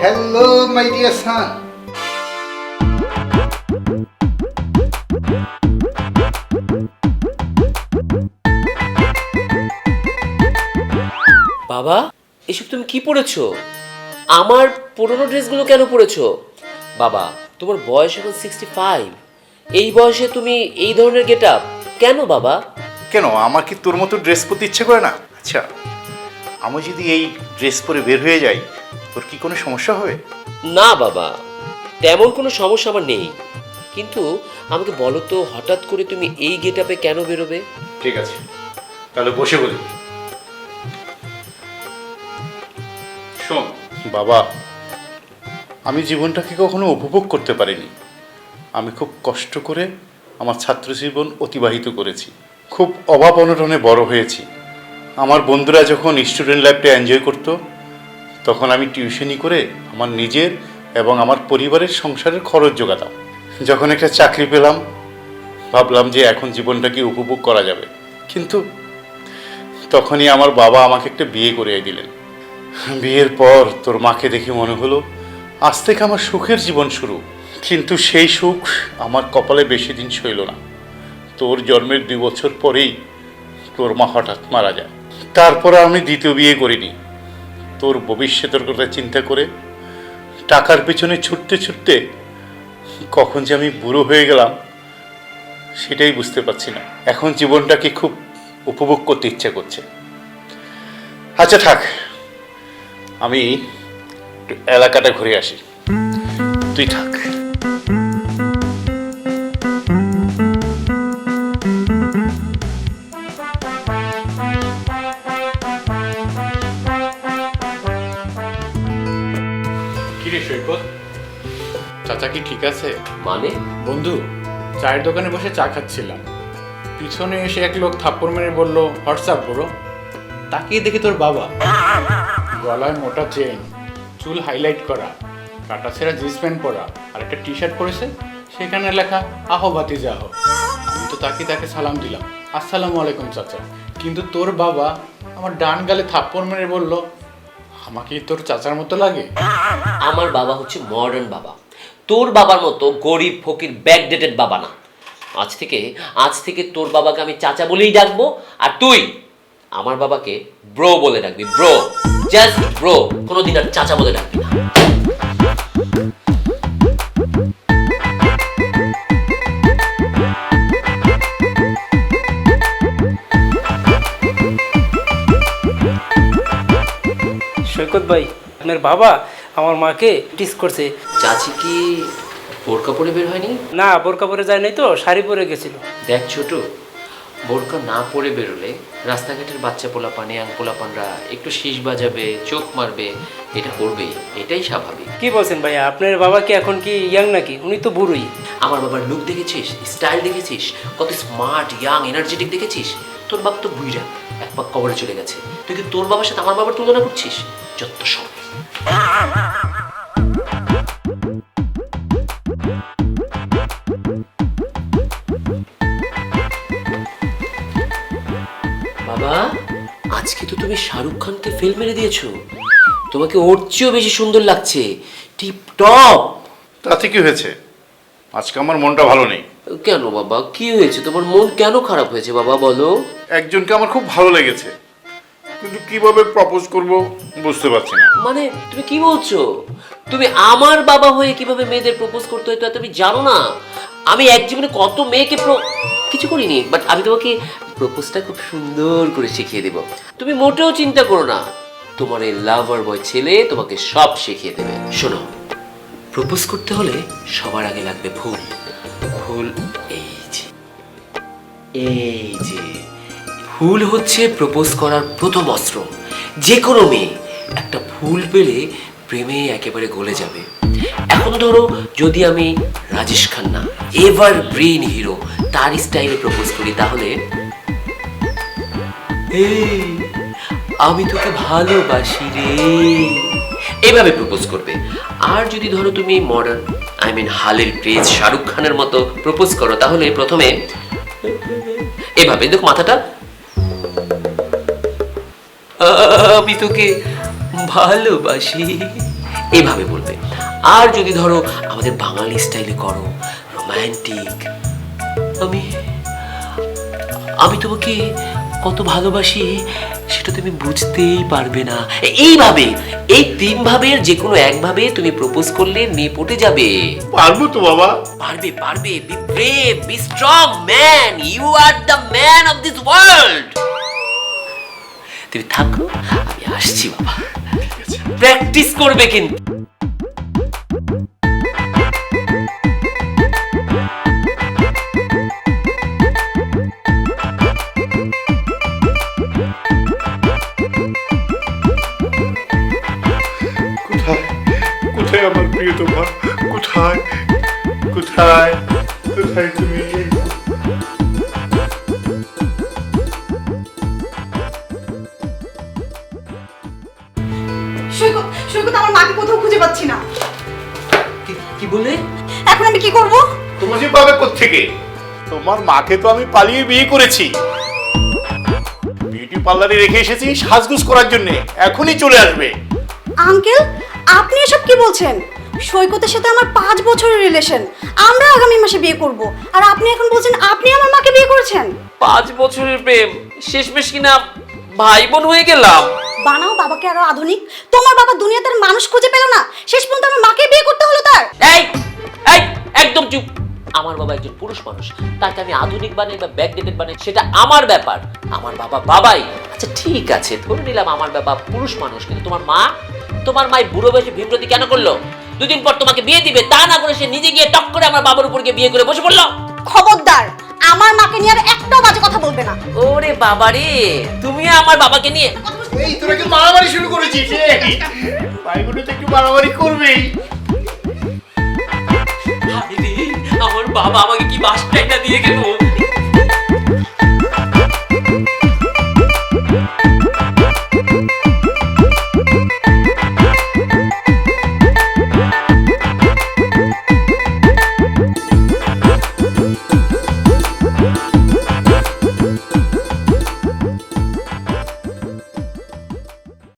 Hello my dear son বাবা এসব তুমি কি পরেছো আমার পুরনো ড্রেসগুলো কেন পরেছো বাবা তোমার বয়স এখন সিক্সটি ফাইভ এই বয়সে তুমি এই ধরনের গেট আপ কেন বাবা? কেন? আমার কি তোর মতো ড্রেস পরতে ইচ্ছে করে না? আচ্ছা আমি যদি এই ড্রেস পরে বের হয়ে যাই তোর কি কোনো সমস্যা হবে না বাবা তেমন কোনো সমস্যা আমার নেই। কিন্তু আমাকে বলো তো হঠাৎ করে তুমি এই গেট আপে কেন বেরোবে? ঠিক আছে তাহলে বসে বলি। শোন বাবা আমি জীবনটাকে কখনো উপভোগ করতে পারিনি। আমি খুব কষ্ট করে আমার ছাত্র জীবন অতিবাহিত করেছি। খুব অভাব অনটনে বড় হয়েছি। আমার বন্ধুরা যখন স্টুডেন্ট লাইফটা এনজয় করতো তখন আমি টিউশনি করে আমার নিজের এবং আমার পরিবারের সংসারের খরচ জোগাতাম। যখন একটা চাকরি পেলাম, ভাবলাম যে এখন জীবনটাকে উপভোগ করা যাবে। কিন্তু তখনই আমার বাবা আমাকে একটা বিয়ে করিয়ে দিলেন। বিয়ের পর তোর মাকে দেখে মনে হলো, আজ থেকে আমার সুখের জীবন শুরু। কিন্তু সেই সুখ আমার কপালে বেশি দিন সইল না। তোর জন্মের দুই বছর পরেই তোর মা হঠাৎ মারা যায়। তারপরে আমি দ্বিতীয় বিয়ে করিনি। তোর ভবিষ্যতের কথা চিন্তা করে টাকার পিছনে ছুটতে ছুটতে কখন যে আমি বুড়ো হয়ে গেলাম, সেটাই বুঝতে পারছি না। এখন জীবনটাকে খুব উপভোগ করতে ইচ্ছা করছে। আচ্ছা থাক, আমি একটু এলাকাটা ঘুরে আসি। তুই থাক। ঠিক আছে? মানে? বন্ধু চায়ের দোকানে বসে চা খাচ্ছিলাম। পিছনে এসে এক লোক থাপ্পড় মেরে বলল হোয়াটসঅ্যাপ ব্রো তাকিয়ে দেখি তোর বাবা। গলায় মোটা চেন চুল হাইলাইট করা কাটা ছেঁড়া জিন্স প্যান্ট পরা আর একটা টি শার্ট পরেছে সেখানে লেখা আহো বাতি যাহ আমি তো তাকে তাকে সালাম দিলাম। আসসালামু আলাইকুম চাচা। কিন্তু তোর বাবা আমার ডান গালে থাপ্পড় মেরে বলল আমাকে তোর চাচার মতো লাগে? আমার বাবা হচ্ছে মডার্ন বাবা। তোর বাবার মতো গরিব, ফকির ব্যাকডেটেড বাবা না। আজ থেকে আজ থেকে তোর বাবাকে আমি চাচা বলেই ডাকবো, আর তুই আমার বাবাকে ব্রো বলে ডাকবি। ব্রো জাস্ট ব্রো কোনোদিন আর চাচা বলে ডাকবি না। সৈকত ভাই, আপনার বাবা আমার মাকে টিস করছে। চাচি কি বোরকা পরে বের হয়নি? না বোরকা পরে যায় নাই তো শাড়ি পরে গেছিল। দেখ ছোট বোরকা না পরে বেরোলে রাস্তাঘাটের বাচ্চা পোলাপান ইয়াং পোলাপানরা একটু শীষ বাজাবে চোখ মারবে এটা করবেই এটাই স্বাভাবিক। কি বলছেন ভাইয়া আপনার বাবা কি এখন কি ইয়াং নাকি? উনি তো বুড়োই। আমার বাবার লুক দেখেছিস স্টাইল দেখেছিস কত স্মার্ট ইয়াং এনার্জেটিক দেখেছিস? তোর বাপ তো বুইরা এক পাক কবরে চলে গেছে। তুই কি তোর বাবার সাথে আমার বাবার তুলনা করছিস? যত সব বাবা আজকে তো তুমি শাহরুখ খানকে ফেল মেরে দিয়েছ। তোমাকে ওর চেয়েও বেশি সুন্দর লাগছে। Tip top. তাতে কি হয়েছে? আজকে আমার মনটা ভালো নেই। কেন বাবা? কি হয়েছে? তোমার মন কেন খারাপ হয়েছে বাবা বলো। একজনকে আমার খুব ভালো লেগেছে। কিন্তু কীভাবে প্রপোজ করব বুঝতে পারছি না। মানে তুমি কি বলছো? তুমি আমার বাবা হয়ে কীভাবে মেয়েদের প্রপোজ করতে হয় তা তুমি জানো না? আমি এক জীবনে কত মেয়েকে কিছু করিনি বাট আমি তোমাকে প্রপোজটা খুব সুন্দর করে শিখিয়ে দেব। তুমি মোটেও চিন্তা করো না। তোমার এই লাভার বয় ছেলে তোমাকে সব শিখিয়ে দেবে। শোনো প্রপোজ করতে হলে সবার আগে লাগবে ফুল ফুল এই যে এই যে। ফুল হচ্ছে প্রপোজ করার প্রথম অস্ত্র। যে কোনো মেয়ে একটা ফুল পেলে প্রেমে একেবারে গলে যাবে। এখন ধরো যদি আমি Rajesh Khanna, evergreen hero, তার স্টাইলে প্রপোজ করি, তাহলে? আমি তোকে ভালোবাসি রে। এভাবে প্রপোজ করবে। আর যদি ধরো তুমি মডার্ন আই মিন হালের প্রেজ শাহরুখ খানের মতো প্রপোজ করো, তাহলে প্রথমে, এভাবে, দেখো মাথাটা আমি তোকে ভালোবাসি। এইভাবে বলবে। আর যদি ধরো আমাদের বাঙালি স্টাইলে করো রোমান্টিক আমি আমি তোমাকে কত ভালোবাসি সেটা তুমি বুঝতেই পারবে না। এইভাবে এই তিন ভাবের যে কোনো এক ভাবে তুমি প্রপোজ করলে মেয়ে পটে যাবে। পারব তো বাবা। পারবে পারবে। Be brave be strong man you are the man of this world তুমি থাকো, আমি আসছি, বাবা। প্র্যাকটিস করবে কিন্তু। কোথায় আমার প্রিয়তমা? কোথায়? কোথায়? কোথায় তুমি? এখন আমি কি করব? তোমাকে পাবে কোত্থেকে? তোমার মাকে তো আমি পালিয়ে বিয়ে করেছি। বিউটি পার্লারে রেখে এসেছি সাজগুজ করার জন্য। এখনই চলে আসবে। আঙ্কেল আপনি এসব কি বলছেন? সৈকতের সাথে আমার পাঁচ বছরের রিলেশন আমরা আগামী মাসে বিয়ে করব। আর আপনি এখন বলছেন আপনি আমার মাকে বিয়ে করেছেন। পাঁচ বছরের প্রেম। শেষমেশ কিনা ভাই বোন হয়ে গেলাম। বানাও বাবাকে আরও আধুনিক। তোমার বাবা দুনিয়াতে মানুষ খুঁজে পেল না। শেষ পর্যন্ত আমার মাকে বিয়ে করতে বাবা একজন পুরুষ মানুষ তাকে আমি আধুনিক বানাই বা ব্যাকডেটেড বানাই সেটা আমার ব্যাপার। আমার বাবা বাবাই। আচ্ছা ঠিক আছে ধরে নিলাম আমার বাবা পুরুষ মানুষ কিন্তু তোমার মা? তোমার মাই বুড়ো বয়সে বিব্রতি কেন করল? দুদিন পর তোমাকে বিয়ে দিবে তা না করে সে নিজে গিয়ে টক করে আমার বাবার উপর গিয়ে বিয়ে করে বসে পড়ল। খবরদার আমার মাকে নিয়ে আর একটাও বাজে কথা বলবে না। ওরে বাবা রে তুমি আমার বাবাকে নিয়ে এই তোরা কি মারামারি শুরু করেছিস? ভাইগুলো তো একটু মারামারি করবেই। বাবা আমাকে কি বাস দিয়ে গেল?